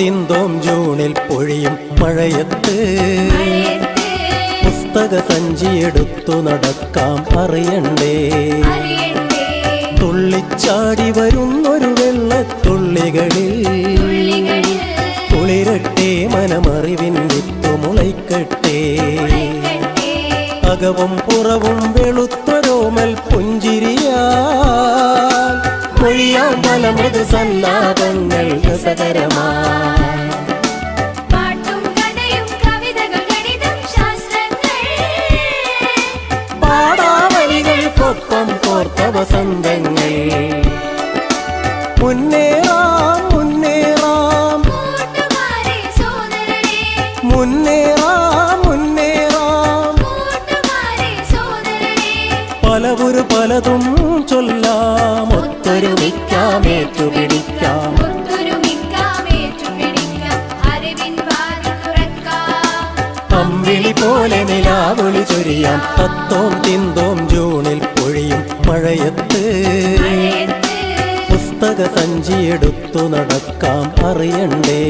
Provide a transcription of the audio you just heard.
തിന്തോം ജൂണിൽ പൊഴിയും മഴയത്ത്. പുസ്തക സഞ്ചിയെടുത്തു നടക്കാം അറിയണ്ടേ. തുള്ളിച്ചാടി വരുന്നൊരു വെള്ളത്തുള്ളികളിൽ. തുള്ളികളിൽ കുളിരട്ടെ മനമറിവിൻ വിത്തു മുളയ്ക്കട്ടെ. മുളയ്ക്കട്ടെ. അകവും പുറവും വെളുത്തൊരോമൽ പുഞ്ചിരിയാ പൊഴിയാം പല മൃദുസല്ലാപങ്ങൾ രസകരമാ കവിതകൾ ഗണിതം ശാസ്ത്രങ്ങൾ. പാടാവലികൾക്കൊപ്പം കോർത്ത വസന്തങ്ങൾ. മുന്നേറാം മുന്നേറാം. മുന്നേറാം മുന്നേറാം. പലവുരു പലതും ചൊല്ലാം. ഒത്തൊരുമിക്കാം ഏറ്റുപിടിക്കാം. ഒത്തൊരുമിക്കാം ഏറ്റുപിടിക്കാം അറിവിൻ വാതിൽ തുറക്കാം അമ്പിളി പോലെ നിലാവിളി ചൊരിയാം. തത്തോം തിന്തോം ജൂണിൽ പൊഴിയും മഴയത്ത്. പുസ്തക സഞ്ചിയെടുത്തു നടക്കാം അറിയണ്ടേ.